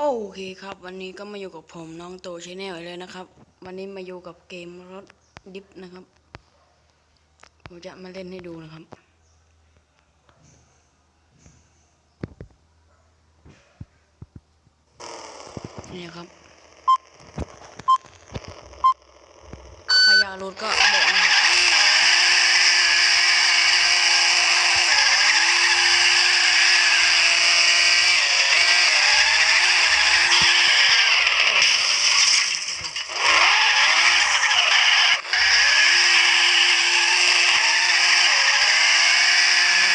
โอเคครับ วันนี้ก็มาอยู่กับผมน้องโตชแนลเลยนะครับ วันนี้มาอยู่กับเกมรถดิฟนะครับผมจะมาเล่นให้ดูนะครับ นี่ครับใครอยากรู้ก็บนะคร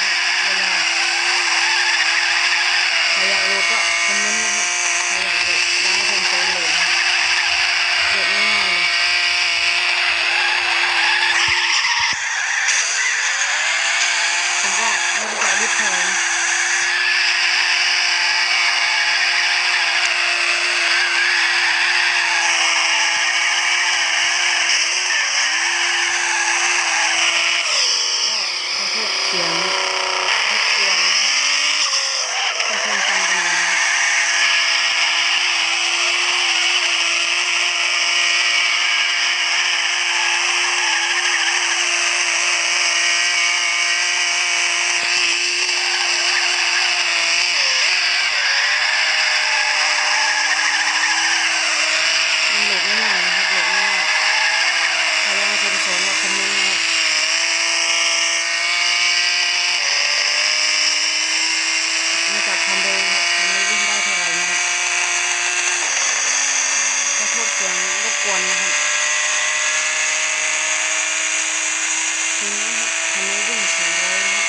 ับเวลาใครอยากรู้ก็คอมเมนต์นะครับใครอยากรู้อยากให้ผมสอนโหลดนะครับโหลดง่ายๆเลยผมก็ไม่รู้จะดิฟเท่าไหร่นะ ก็ข อโทษเสียงรบกวนนะครับเพื่อนๆฟังกันหน่อยนะครับมันโหลดง่ายๆนะครับโหลดง่ายๆใครอยากให้ผมสอนก็คอมเมนต์นะครับ มาจากความเร็วครับทำให้วิ่งได้เท่าไหร่นะครับขอโทษเสียงรบกวนนะครับทีนี้ครับทำให้วิ่งสองร้อยนะครับ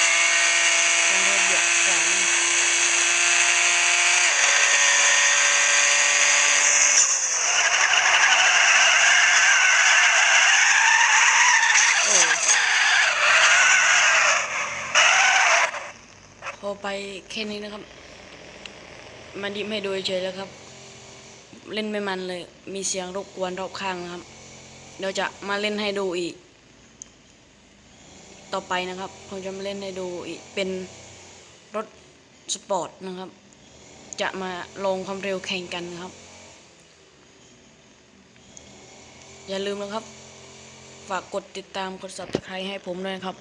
สองร้อยบวกกว่านะโอ้ พอไปแค่นี้นะครับ มันดิบให้ดูเฉยแล้วครับ เล่นไม่มันเลย มีเสียงรบกวนรอบข้างนะครับ เดี๋ยวจะมาเล่นให้ดูอีก ต่อไปนะครับผมจะมาเล่นให้ดูอีก เป็นรถสปอร์ตนะครับ จะมาลงความเร็วแข่งกันครับ อย่าลืมนะครับ ฝากกดติดตามกด subscribe ให้ผมด้วยนะครับ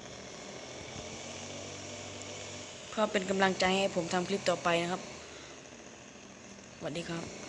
เพื่อเป็นกำลังใจให้ผมทำคลิปต่อไปนะครับสวัสดีครับ